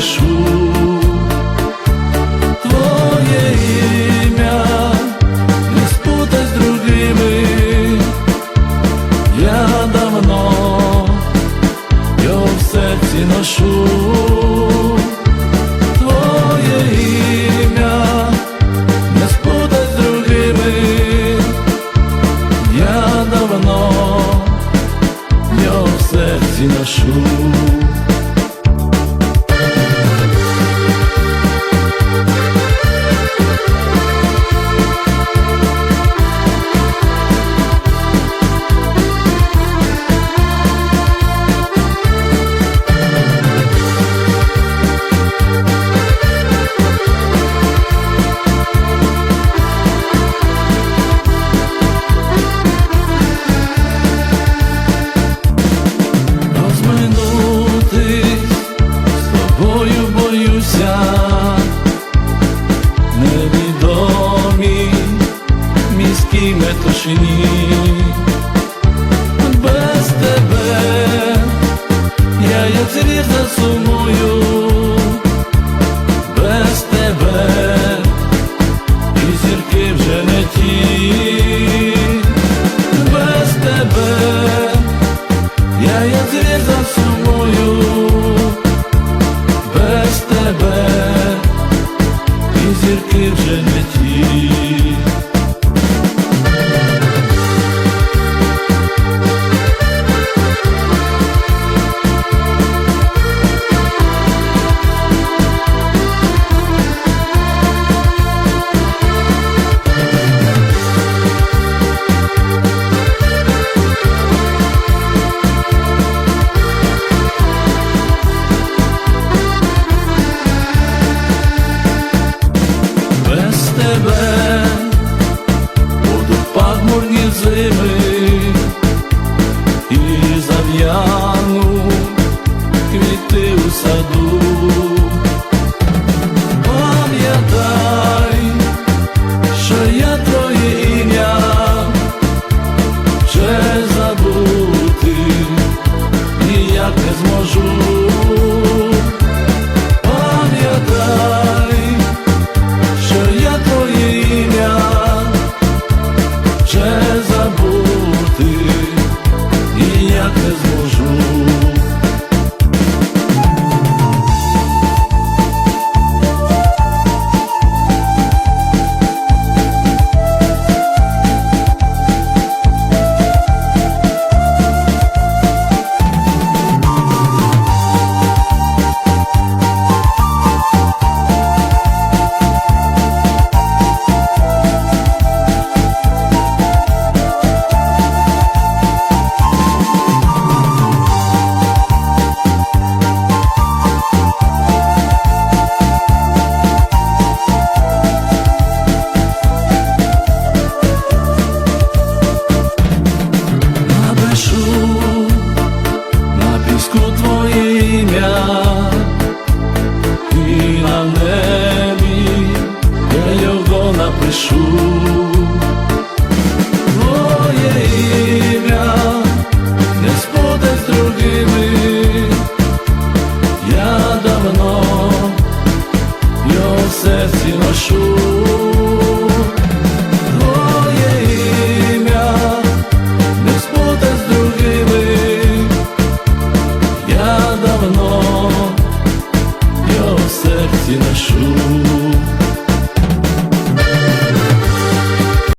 пишу. Твоє ім'я, не спутай з другими, я давно його в серці ношу, твоє ім'я, не спутай я давно Я в серці ношу. разом з собою. п'яну спішу, Твоє ім'я не споде з другими, я давно його в серці ношу.